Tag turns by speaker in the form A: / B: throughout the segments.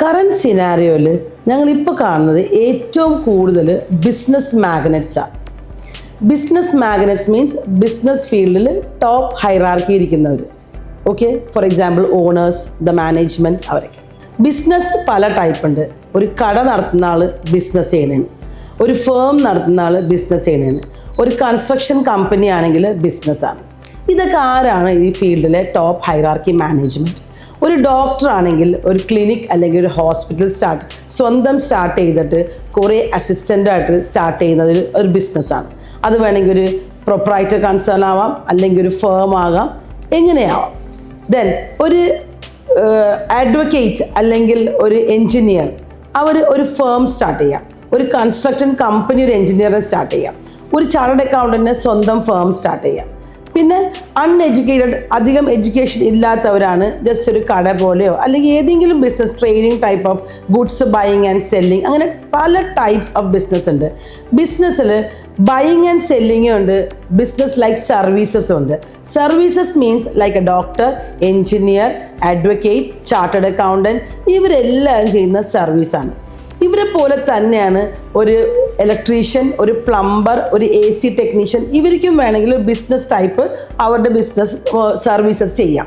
A: Current സിനാരിയോയിൽ ഞങ്ങളിപ്പോൾ കാണുന്നത് ഏറ്റവും കൂടുതൽ ബിസിനസ് മാഗ്നറ്റ്സാണ് ബിസിനസ് മാഗ്നറ്റ്സ് മീൻസ് ബിസിനസ് ഫീൽഡിൽ top hierarchy ഇരിക്കുന്നവർ okay for example owners the management അവരൊക്കെ. ബിസിനസ് പല ടൈപ്പ് ഉണ്ട്. ഒരു കട നടത്തുന്ന ആൾ ബിസിനസ് ചെയ്യണേന് ഒരു ഫേം നടത്തുന്ന ആൾ ബിസിനസ് ചെയ്യണേന് ഒരു കൺസ്ട്രക്ഷൻ കമ്പനി ആണെങ്കിൽ ബിസിനസ്സാണ് ഇതൊക്കെ ആരാണ് ഈ ഫീൽഡിലെ ടോപ്പ് ഹൈറാർക്കി മാനേജ്മെന്റ് ഒരു ഡോക്ടർ ആണെങ്കിൽ ഒരു ക്ലിനിക് അല്ലെങ്കിൽ ഒരു ഹോസ്പിറ്റൽ സ്റ്റാർട്ട് സ്വന്തം സ്റ്റാർട്ട് ചെയ്തിട്ട് കുറേ അസിസ്റ്റന്റായിട്ട് സ്റ്റാർട്ട് ചെയ്യുന്നത് ഒരു ബിസിനസ്സാണ് അത് വേണമെങ്കിൽ ഒരു പ്രൊപ്പറൈറ്റർ കൺസേൺ ആവാം അല്ലെങ്കിൽ ഒരു ഫേം ആകാം എങ്ങനെയാവാം. ദെൻ ഒരു അഡ്വക്കേറ്റ് അല്ലെങ്കിൽ ഒരു എൻജിനീയർ അവർ ഒരു ഫേം സ്റ്റാർട്ട് ചെയ്യാം. ഒരു കൺസ്ട്രക്ഷൻ കമ്പനി ഒരു എഞ്ചിനീയറിനെ സ്റ്റാർട്ട് ചെയ്യാം. ഒരു ചാർട്ടേഡ് അക്കൗണ്ടന്റിന് സ്വന്തം ഫേം സ്റ്റാർട്ട് ചെയ്യാം. പിന്നെ അൺഎഡ്യൂക്കേറ്റഡ് അധികം എഡ്യൂക്കേഷൻ ഇല്ലാത്തവരാണ് ജസ്റ്റ് ഒരു കട പോലെയോ അല്ലെങ്കിൽ ഏതെങ്കിലും business training type of goods buying and selling അങ്ങനെ പല ടൈപ്സ് ഓഫ് ബിസിനസ് ഉണ്ട്. ബിസിനസ്സിൽ ബൈയിങ് ആൻഡ് സെല്ലിങ്ങും ഉണ്ട് ബിസിനസ് ലൈക്ക് സർവീസസ് ഉണ്ട്. Services means like a doctor engineer advocate chartered accountant ഇവരെല്ലാവരും ചെയ്യുന്ന സർവീസാണ് ഇവരെ പോലെ തന്നെയാണ് ഒരു ഇലക്ട്രീഷ്യൻ ഒരു പ്ലംബർ ഒരു എ സി ടെക്നീഷ്യൻ ഇവർക്കും വേണമെങ്കിൽ ബിസിനസ് ടൈപ്പ് അവരുടെ ബിസിനസ് സർവീസസ് ചെയ്യാം.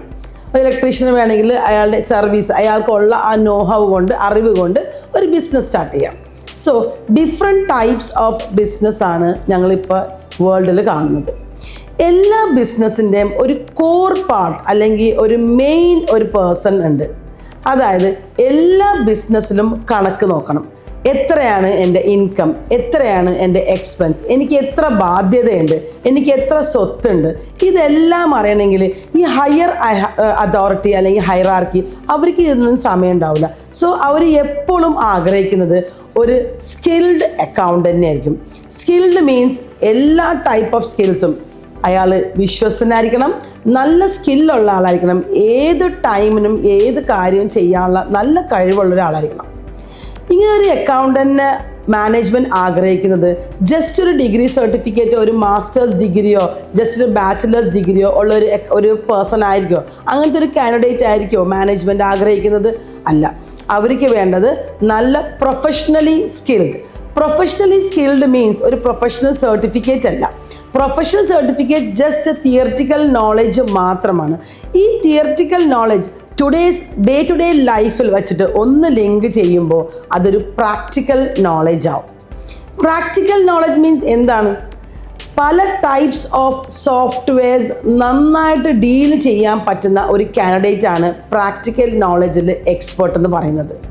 A: ഇലക്ട്രീഷ്യന് വേണമെങ്കിൽ അയാളുടെ സർവീസ് അയാൾക്കുള്ള ആ നോഹവ് കൊണ്ട് അറിവ് കൊണ്ട് ഒരു ബിസിനസ് സ്റ്റാർട്ട് ചെയ്യാം. So different types of business ആണ് ഞങ്ങളിപ്പോൾ വേൾഡിൽ കാണുന്നത്. എല്ലാ ബിസിനസ്സിന്റെയും ഒരു കോർ പാർട്ട് അല്ലെങ്കിൽ ഒരു മെയിൻ ഒരു പേഴ്സൺ ഉണ്ട്. അതായത് എല്ലാ ബിസിനസ്സിലും കണക്ക് നോക്കണം. എത്രയാണ് എന്റെ ഇൻകം എത്രയാണ് എന്റെ എക്സ്പെൻസ് എനിക്ക് എത്ര ബാധ്യതയുണ്ട്? എനിക്ക് എത്ര സ്വത്തുണ്ട്? ഇതെല്ലാം അറിയണമെങ്കിൽ ഈ ഹയർ അതോറിറ്റി അല്ലെങ്കിൽ ഹൈറാർക്കി അവർക്ക് ഇതൊന്നും സമയം ഉണ്ടാവില്ല. സോ അവർ എപ്പോഴും ആഗ്രഹിക്കുന്നത് ഒരു സ്കിൽഡ് അക്കൗണ്ടന്റ് ആയിരിക്കും. സ്കിൽഡ് മീൻസ് എല്ലാ ടൈപ്പ് ഓഫ് സ്കിൽസും അയാൾ വിശ്വസ്തനായിരിക്കണം നല്ല സ്കില്ലുള്ള ആളായിരിക്കണം ഏത് ടൈമിനും ഏത് കാര്യവും ചെയ്യാനുള്ള നല്ല കഴിവുള്ള ഒരാളായിരിക്കണം. ഇങ്ങനെ ഒരു അക്കൗണ്ടന്റിന് മാനേജ്മെന്റ് ആഗ്രഹിക്കുന്നത് ജസ്റ്റ് ഒരു ഡിഗ്രി സർട്ടിഫിക്കറ്റ് ഒരു മാസ്റ്റേഴ്സ് ഡിഗ്രിയോ ജസ്റ്റ് ഒരു ബാച്ചിലേഴ്സ് ഡിഗ്രിയോ ഉള്ള ഒരു ഒരു പേഴ്സൺ ആയിരിക്കുമോ അങ്ങനത്തെ ഒരു കാൻഡിഡേറ്റ് ആയിരിക്കുമോ മാനേജ്മെന്റ് ആഗ്രഹിക്കുന്നത്? അല്ല. അവർക്ക് വേണ്ടത് നല്ല professionally skilled professionally skilled means ഒരു പ്രൊഫഷണൽ സർട്ടിഫിക്കറ്റ് അല്ല. Professional certificate just theoretical knowledge മാത്രമാണ്. ഈ theoretical knowledge today's day to day ലൈഫിൽ വച്ചിട്ട് ഒന്ന് ലിങ്ക് ചെയ്യുമ്പോൾ അതൊരു പ്രാക്ടിക്കൽ നോളജ് ആവും. പ്രാക്ടിക്കൽ നോളജ് മീൻസ് എന്താണ്? പല ടൈപ്സ് ഓഫ് സോഫ്റ്റ്വെയർസ് നന്നായിട്ട് ഡീൽ ചെയ്യാൻ പറ്റുന്ന ഒരു കാൻഡിഡേറ്റ് ആണ് പ്രാക്ടിക്കൽ നോളജിൽ എക്സ്പേർട്ട് എന്ന് പറയുന്നത്.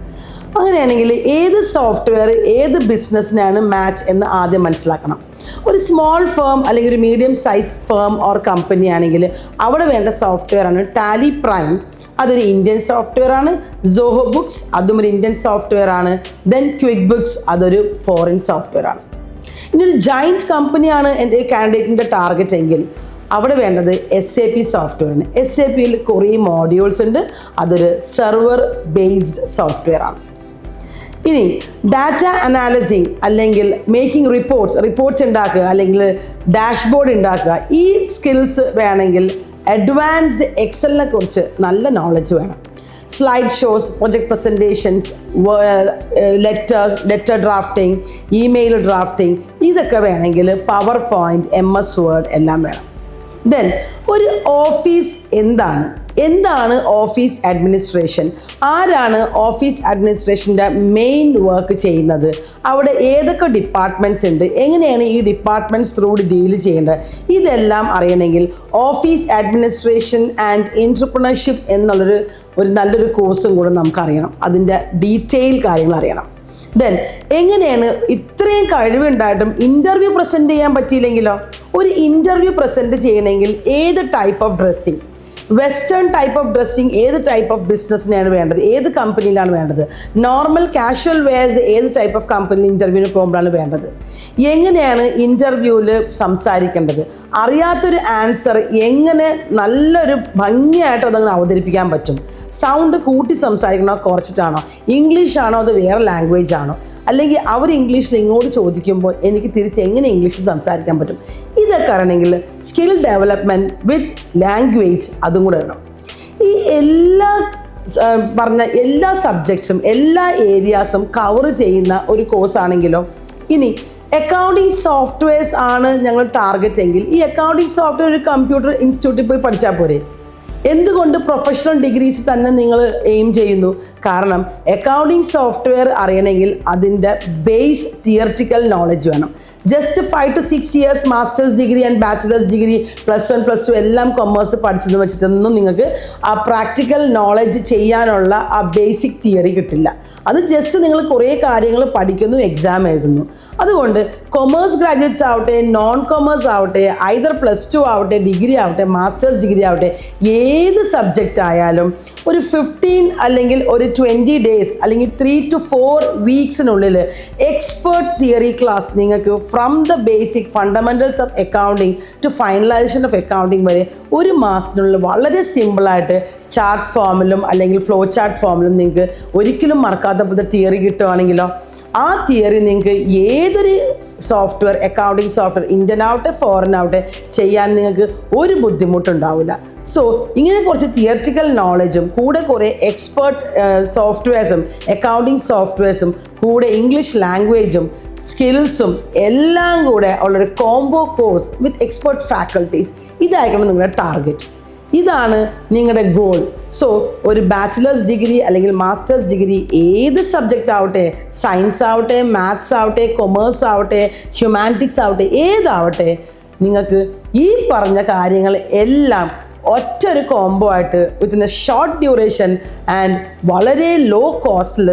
A: അങ്ങനെയാണെങ്കിൽ ഏത് സോഫ്റ്റ്വെയർ ഏത് ബിസിനസ്സിനാണ് മാച്ച് എന്ന് ആദ്യം മനസ്സിലാക്കണം. ഒരു സ്മോൾ ഫേം അല്ലെങ്കിൽ ഒരു medium size firm or company ആണെങ്കിൽ അവിടെ വേണ്ട സോഫ്റ്റ്വെയർ ആണ് ടാലി പ്രൈം അതൊരു ഇന്ത്യൻ സോഫ്റ്റ്വെയർ ആണ്. സോഹോ ബുക്സ് അതും ഒരു ഇന്ത്യൻ സോഫ്റ്റ്വെയർ ആണ്. ദെൻ ക്വിക്ക് ബുക്സ് അതൊരു ഫോറിൻ സോഫ്റ്റ്വെയർ ആണ്. ഇനി ഒരു ജോയിന്റ് കമ്പനിയാണ് എന്റെ കാൻഡിഡേറ്റിന്റെ ടാർഗറ്റ് എങ്കിൽ അവിടെ വേണ്ടത് എസ് എ പി സോഫ്റ്റ്വെയറാണ് എസ് എ പിയിൽ കുറേ മോഡ്യൂൾസ് ഉണ്ട്. അതൊരു സെർവർ ബേസ്ഡ് സോഫ്റ്റ്വെയർ ആണ്. ഇനി ഡാറ്റ അനാലിസിങ് അല്ലെങ്കിൽ മേക്കിംഗ് റിപ്പോർട്ട്സ് റിപ്പോർട്ട്സ് ഉണ്ടാക്കുക അല്ലെങ്കിൽ ഡാഷ്ബോർഡ് ഉണ്ടാക്കുക ഈ സ്കിൽസ് വേണമെങ്കിൽ അഡ്വാൻസ്ഡ് എക്സലിനെ കുറിച്ച് നല്ല നോളജ് വേണം. Slide shows project presentations letters letter drafting email drafting ഇതൊക്കെ വേണമെങ്കിൽ PowerPoint M S Word എല്ലാം വേണം. ദെൻ ഒരു ഓഫീസ് എന്താണ്? എന്താണ് ഓഫീസ് അഡ്മിനിസ്ട്രേഷൻ? ആരാണ് ഓഫീസ് അഡ്മിനിസ്ട്രേഷന്റെ മെയിൻ വർക്ക് ചെയ്യുന്നത്? അവിടെ ഏതൊക്കെ ഡിപ്പാർട്ട്മെന്റ്സ് ഉണ്ട്? എങ്ങനെയാണ് ഈ ഡിപ്പാർട്ട്മെന്റ്സ് ത്രൂ ഡീൽ ചെയ്യേണ്ടത്? ഇതെല്ലാം അറിയണമെങ്കിൽ ഓഫീസ് അഡ്മിനിസ്ട്രേഷൻ ആൻഡ് എന്റർപ്രണർഷിപ്പ് എന്നുള്ളൊരു ഒരു നല്ലൊരു കോഴ്സും കൂടെ നമുക്കറിയണം. അതിന്റെ ഡീറ്റെയിൽ കാര്യങ്ങൾ അറിയണം. ദെൻ എങ്ങനെയാണ് ഇത്രയും കഴിവുണ്ടായിട്ടും ഇന്റർവ്യൂ പ്രസന്റ് ചെയ്യാൻ പറ്റിയില്ലെങ്കിലോ? ഒരു ഇന്റർവ്യൂ പ്രസന്റ് ചെയ്യണമെങ്കിൽ ഏത് type of dressing western type of dressing ഏത് ടൈപ്പ് ഓഫ് ബിസിനസ്സിനാണ് വേണ്ടത്? ഏത് കമ്പനിയിലാണ് വേണ്ടത്? നോർമൽ കാഷ്വൽ വെയർസ് ഏത് ടൈപ്പ് ഓഫ് കമ്പനി ഇന്റർവ്യൂവിന് പോകുമ്പോഴാണ് വേണ്ടത്? എങ്ങനെയാണ് ഇന്റർവ്യൂവിൽ സംസാരിക്കേണ്ടത്? അറിയാത്തൊരു ആൻസർ എങ്ങനെ നല്ലൊരു ഭംഗിയായിട്ട് അതങ്ങനെ അവതരിപ്പിക്കാൻ പറ്റും? സൗണ്ട് കൂട്ടി സംസാരിക്കണോ കുറച്ചിട്ടാണോ? ഇംഗ്ലീഷാണോ അത് വേറെ ലാംഗ്വേജ് ആണോ? അല്ലെങ്കിൽ അവർ ഇംഗ്ലീഷിൽ ഇങ്ങോട്ട് ചോദിക്കുമ്പോൾ എനിക്ക് തിരിച്ച് എങ്ങനെ ഇംഗ്ലീഷിൽ സംസാരിക്കാൻ പറ്റും? ഇതൊക്കെ ആണെങ്കിൽ സ്കിൽ ഡെവലപ്മെന്റ് വിത്ത് ലാംഗ്വേജ് അതും കൂടെ വേണം. ഈ എല്ലാ പറഞ്ഞ എല്ലാ സബ്ജക്ട്സും എല്ലാ ഏരിയാസും കവർ ചെയ്യുന്ന ഒരു കോഴ്സ് ആണെങ്കിലോ ഇനി അക്കൗണ്ടിങ് സോഫ്റ്റ്വെയർസ് ആണ് ഞങ്ങൾ ടാർഗറ്റ് എങ്കിൽ ഈ അക്കൗണ്ടിങ് സോഫ്റ്റ്വെയർ ഒരു കമ്പ്യൂട്ടർ ഇൻസ്റ്റിറ്റ്യൂട്ടിൽ പോയി പഠിച്ചാൽ പോരെ? എന്തുകൊണ്ട് പ്രൊഫഷണൽ ഡിഗ്രീസ് തന്നെ നിങ്ങൾ എയിം ചെയ്യുന്നു? കാരണം അക്കൗണ്ടിങ് സോഫ്റ്റ്വെയർ അറിയണമെങ്കിൽ അതിന്റെ ബേസ് തിയററ്റിക്കൽ നോളജ് വേണം. Just five to six years masters degree and bachelors degree plus one plus two എല്ലാം കൊമേഴ്സ് പഠിച്ചെന്ന് വെച്ചിട്ടൊന്നും നിങ്ങൾക്ക് ആ പ്രാക്ടിക്കൽ നോളജ് ചെയ്യാനുള്ള ആ ബേസിക് തിയറി കിട്ടില്ല. അത് ജസ്റ്റ് നിങ്ങൾ കുറേ കാര്യങ്ങൾ പഠിക്കുന്നു എക്സാം എഴുതുന്നു. അതുകൊണ്ട് കൊമേഴ്സ് ഗ്രാജുവേറ്റ്സ് ആവട്ടെ നോൺ കൊമേഴ്സ് ആവട്ടെ ഐദർ പ്ലസ് ടു ആവട്ടെ ഡിഗ്രി ആവട്ടെ മാസ്റ്റേഴ്സ് ഡിഗ്രി ആവട്ടെ ഏത് സബ്ജക്റ്റ് ആയാലും ഒരു ഫിഫ്റ്റീൻ അല്ലെങ്കിൽ ഒരു ട്വന്റി ഡേയ്സ് അല്ലെങ്കിൽ ത്രീ ടു ഫോർ വീക്സിനുള്ളിൽ എക്സ്പേർട്ട് തിയറി ക്ലാസ് നിങ്ങൾക്ക് from the basic fundamentals of accounting to finalization of accounting വരെ ഒരു മാസത്തിനുള്ളിൽ വളരെ സിമ്പിളായിട്ട് ചാർട്ട് ഫോമിലും അല്ലെങ്കിൽ ഫ്ലോ ചാർട്ട് ഫോമിലും നിങ്ങൾക്ക് ഒരിക്കലും മറക്കാത്ത പുതിയ തിയറി കിട്ടുവാണെങ്കിലോ ആ തിയറി നിങ്ങൾക്ക് ഏതൊരു സോഫ്റ്റ്വെയർ അക്കൗണ്ടിങ് സോഫ്റ്റ്വെയർ ഇന്ത്യൻ ആവട്ടെ ഫോറിൻ ആവട്ടെ ചെയ്യാൻ നിങ്ങൾക്ക് ഒരു ബുദ്ധിമുട്ടുണ്ടാവില്ല. സോ ഇങ്ങനെ കുറച്ച് തിയറ്റിക്കൽ നോളജും കൂടെ കുറേ എക്സ്പേർട്ട് സോഫ്റ്റ്വെയർസും അക്കൗണ്ടിങ് സോഫ്റ്റ്വെയർസും കൂടെ ഇംഗ്ലീഷ് ലാംഗ്വേജും സ്കിൽസും എല്ലാം കൂടെ ഉള്ളൊരു combo course with expert faculties ഇതായിരിക്കണം നിങ്ങളുടെ ടാർഗറ്റ് ഇതാണ് നിങ്ങളുടെ ഗോൾ സോ ഒരു ബാച്ചിലേഴ്സ് ഡിഗ്രി അല്ലെങ്കിൽ മാസ്റ്റേഴ്സ് ഡിഗ്രി ഏത് സബ്ജക്റ്റ് ആവട്ടെ സയൻസ് ആവട്ടെ മാത്സ് ആവട്ടെ കൊമേഴ്സ് ആവട്ടെ ഹ്യൂമാനിറ്റിക്സ് ആവട്ടെ ഏതാവട്ടെ നിങ്ങൾക്ക് ഈ പറഞ്ഞ കാര്യങ്ങൾ എല്ലാം ഒറ്റ ഒരു കോംബോ ആയിട്ട് within a short duration and വളരെ ലോ കോസ്റ്റിൽ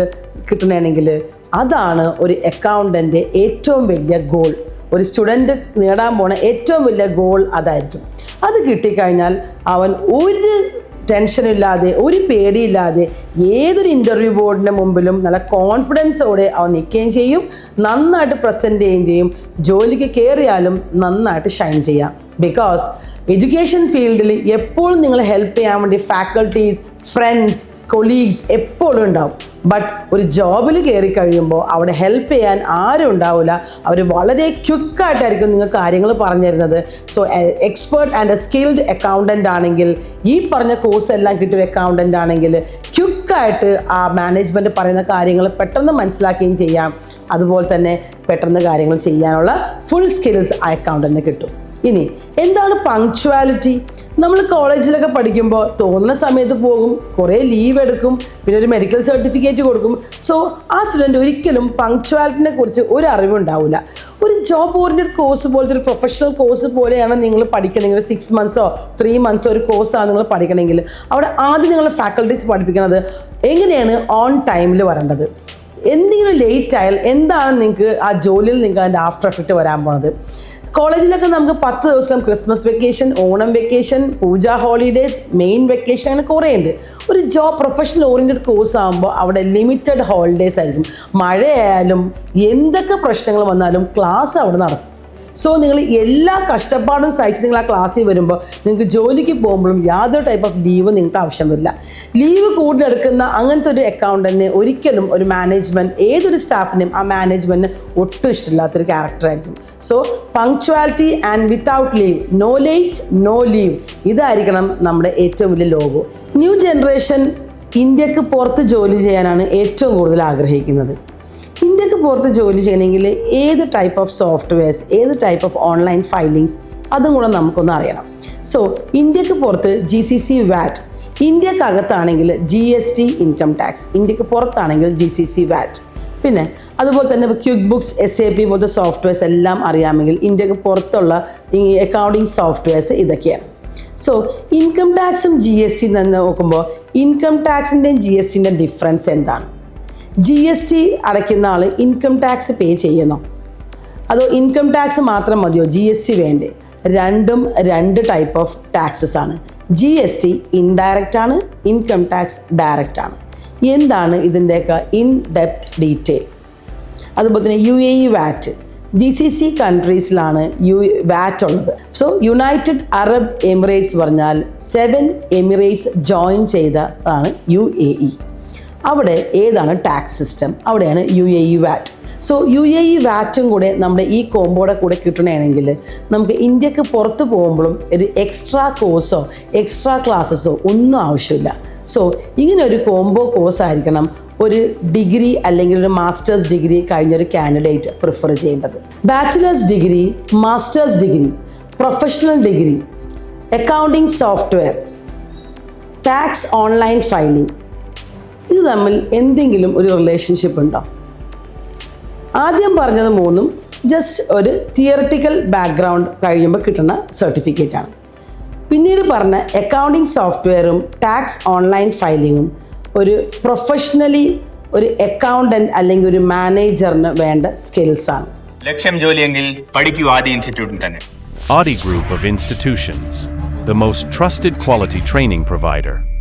A: കിട്ടണമെങ്കിൽ അതാണ് ഒരു അക്കൗണ്ടന്റെ ഏറ്റവും വലിയ ഗോൾ ഒരു സ്റ്റുഡന്റ് നേടാൻ പോണ ഏറ്റവും വലിയ ഗോൾ അതായിരിക്കും. അത് കിട്ടിക്കഴിഞ്ഞാൽ അവൻ ഒരു ടെൻഷനില്ലാതെ ഒരു പേടിയില്ലാതെ ഏതൊരു ഇന്റർവ്യൂ ബോർഡിന്റെ മുമ്പിലും നല്ല കോൺഫിഡൻസോടെ അവൻ നിൽക്കുകയും ചെയ്യും. നന്നായിട്ട് പ്രസന്റ് ചെയ്യുകയും ചെയ്യും. ജോലിക്ക് കയറിയാലും നന്നായിട്ട് ഷൈൻ ചെയ്യാം. ബിക്കോസ് എഡ്യൂക്കേഷൻ ഫീൽഡിൽ എപ്പോഴും നിങ്ങളെ ഹെൽപ്പ് ചെയ്യാൻ വേണ്ടി ഫാക്കൾട്ടീസ് ഫ്രണ്ട്സ് കൊളീഗ്സ് എപ്പോഴും ഉണ്ടാവും. ബട്ട് ഒരു ജോബിൽ കയറി കഴിയുമ്പോൾ അവിടെ ഹെൽപ്പ് ചെയ്യാൻ ആരും ഉണ്ടാവില്ല അവർ വളരെ ക്വിക്കായിട്ടായിരിക്കും നിങ്ങൾ കാര്യങ്ങൾ പറഞ്ഞു തരുന്നത്. So expert and a skilled accountant ആണെങ്കിൽ ഈ പറഞ്ഞ കോഴ്സ് എല്ലാം കിട്ടിയ അക്കൗണ്ടന്റ് ആണെങ്കിൽ ക്വിക്കായിട്ട് ആ മാനേജ്മെന്റ് പറയുന്ന കാര്യങ്ങൾ പെട്ടെന്ന് മനസ്സിലാക്കുകയും ചെയ്യാം. അതുപോലെ തന്നെ പെട്ടെന്ന് കാര്യങ്ങൾ ചെയ്യാനുള്ള ഫുൾ സ്കിൽസ് ആ അക്കൗണ്ടന്റിന് കിട്ടും. ഇനി എന്താണ് പങ്ക്ച്വാലിറ്റി നമ്മൾ കോളേജിലൊക്കെ പഠിക്കുമ്പോൾ തോന്നുന്ന സമയത്ത് പോകും കുറേ ലീവ് എടുക്കും പിന്നെ ഒരു മെഡിക്കൽ സർട്ടിഫിക്കറ്റ് കൊടുക്കും. സോ ആ സ്റ്റുഡന്റ് ഒരിക്കലും പങ്ക്ച്വാലിറ്റിനെ കുറിച്ച് ഒരു അറിവുണ്ടാവില്ല ഒരു ജോബ് ഓറിയന്റഡ് കോഴ്സ് പോലത്തെ ഒരു പ്രൊഫഷണൽ കോഴ്സ് പോലെയാണ് നിങ്ങൾ പഠിക്കണമെങ്കിൽ സിക്സ് മന്ത്സോ ത്രീ മന്ത്സോ ഒരു കോഴ്സാണ് നിങ്ങൾ പഠിക്കണമെങ്കിൽ. അവിടെ ആദ്യം നിങ്ങൾ ഫാക്കൽറ്റീസ് പഠിപ്പിക്കുന്നത് എങ്ങനെയാണ് ഓൺ ടൈമിൽ വരേണ്ടത്? എന്തെങ്കിലും ലേറ്റ് ആയാൽ എന്താണ് നിങ്ങൾക്ക് ആ ജോലിയിൽ നിങ്ങൾക്ക് അതിന്റെ ആഫ്റ്റർ എഫക്റ്റ് വരാൻ പോണത്? കോളേജിലൊക്കെ നമുക്ക് പത്ത് ദിവസം Christmas vacation Onam vacation Puja holidays main vacation അങ്ങനെ കുറേ ഉണ്ട്. ഒരു ജോബ് പ്രൊഫഷണൽ ഓറിയന്റഡ് കോഴ്സ് ആകുമ്പോൾ അവിടെ ലിമിറ്റഡ് ഹോളിഡേയ്സ് ആയിരിക്കും. മഴയായാലും എന്തൊക്കെ പ്രശ്നങ്ങൾ വന്നാലും ക്ലാസ് അവിടെ നടക്കും. സോ നിങ്ങൾ എല്ലാ കഷ്ടപ്പാടും സഹിച്ച് നിങ്ങൾ ആ ക്ലാസ്സിൽ വരുമ്പോൾ നിങ്ങൾക്ക് ജോലിക്ക് പോകുമ്പോഴും യാതൊരു ടൈപ്പ് ഓഫ് ലീവ് നിങ്ങൾക്ക് ആവശ്യം വരില്ല. ലീവ് കൂടുതലെടുക്കുന്ന അങ്ങനത്തെ ഒരു അക്കൗണ്ടന്റിന് ഒരിക്കലും ഒരു മാനേജ്മെന്റ് ഏതൊരു സ്റ്റാഫിനും ആ മാനേജ്മെന്റിന് ഒട്ടും ഇഷ്ടമില്ലാത്തൊരു ക്യാരക്ടറായിരിക്കും so punctuality and without leave no lates no leave ഇതായിരിക്കണം നമ്മുടെ ഏറ്റവും വലിയ ലോഗോ ന്യൂ ജനറേഷൻ ഇന്ത്യയ്ക്ക് പുറത്ത് ജോലി ചെയ്യാനാണ് ഏറ്റവും കൂടുതൽ ആഗ്രഹിക്കുന്നത്. പുറത്ത് ജോലി ചെയ്യണമെങ്കിൽ ഏത് ടൈപ്പ് ഓഫ് സോഫ്റ്റ്വെയർസ് ഏത് ടൈപ്പ് ഓഫ് ഓൺലൈൻ ഫയലിങ്സ് അതും കൂടെ നമുക്കൊന്ന് അറിയണം. സോ ഇന്ത്യയ്ക്ക് പുറത്ത് G C C VAT ഇന്ത്യക്കകത്താണെങ്കിൽ G S T income tax ഇന്ത്യയ്ക്ക് പുറത്താണെങ്കിൽ ജി സി സി വാറ്റ് പിന്നെ അതുപോലെ തന്നെ QuickBooks S A P പോലത്തെ സോഫ്റ്റ്വെയർസ് എല്ലാം അറിയാമെങ്കിൽ ഇന്ത്യയ്ക്ക് പുറത്തുള്ള ഈ അക്കൗണ്ടിങ് സോഫ്റ്റ്വെയർസ് ഇതൊക്കെയാണ്. സോ ഇൻകം ടാക്സും ജി എസ് ടി നോക്കുമ്പോൾ ഇൻകം ടാക്സിന്റെയും ജി എസ് ടിന്റെയും ഡിഫറൻസ് എന്താണ്? ജി എസ് ടി അടയ്ക്കുന്ന ആൾ ഇൻകം ടാക്സ് പേ ചെയ്യണോ അതോ ഇൻകം ടാക്സ് മാത്രം മതിയോ? ജി എസ് ടി വേണ്ടേ? രണ്ടും രണ്ട് ടൈപ്പ് ഓഫ് ടാക്സസ് ആണ്. ജി എസ് ടി ഇൻഡയറക്റ്റ് ആണ് ഇൻകം ടാക്സ് ഡയറക്റ്റ് ആണ്. എന്താണ് ഇതിന്റെയൊക്കെ ഇൻ ഡെപ്ത് ഡീറ്റെയിൽ അതുപോലെ തന്നെ U A E VAT G C C കൺട്രീസിലാണ് U VAT ഉള്ളത്. സോ യുണൈറ്റഡ് അറബ് എമിറേറ്റ്സ് പറഞ്ഞാൽ സെവൻ എമിറേറ്റ്സ് ജോയിൻ ചെയ്തതാണ് യു എ ഇ അവിടെ ഏതാണ് ടാക്സ് സിസ്റ്റം അവിടെയാണ് U A E VAT so U A E വാറ്റും കൂടെ നമ്മുടെ ഈ കോമ്പോടെ കൂടെ കിട്ടണമെങ്കിൽ നമുക്ക് ഇന്ത്യയ്ക്ക് പുറത്ത് പോകുമ്പോഴും ഒരു എക്സ്ട്രാ കോഴ്സോ എക്സ്ട്രാ ക്ലാസ്സസോ ഒന്നും ആവശ്യമില്ല. സോ ഇങ്ങനെ ഒരു കോംബോ കോഴ്സ് ആയിരിക്കണം ഒരു ഡിഗ്രി അല്ലെങ്കിൽ ഒരു മാസ്റ്റേഴ്സ് ഡിഗ്രി കഴിഞ്ഞ ഒരു കാൻഡിഡേറ്റ് പ്രിഫർ ചെയ്യേണ്ടത്. Bachelors degree masters degree professional degree accounting software tax online filing ഇത് തമ്മിൽ എന്തെങ്കിലും ഒരു റിലേഷൻഷിപ്പ് ഉണ്ടോ? ആദ്യം പറഞ്ഞത് മൂന്നും ജസ്റ്റ് ഒരു തിയറട്ടിക്കൽ ബാക്ക്ഗ്രൗണ്ട് കഴിയുമ്പോൾ കിട്ടുന്ന സർട്ടിഫിക്കറ്റ് ആണ്. പിന്നീട് പറഞ്ഞ അക്കൗണ്ടിംഗ് സോഫ്റ്റ്വെയറും ടാക്സ് ഓൺലൈൻ ഫയലിങ്ങും ഒരു പ്രൊഫഷണലി ഒരു അക്കൗണ്ടന്റ് അല്ലെങ്കിൽ ഒരു മാനേജറിന് വേണ്ട സ്കിൽസ് ആണ്.
B: ലക്ഷ്യം ജോലിയെങ്കിൽ പഠിക്കൂ ആദ്യ ഇൻസ്റ്റിറ്റ്യൂട്ടിൽ തന്നെ.
C: Aadi group of institutions the most trusted quality training provider.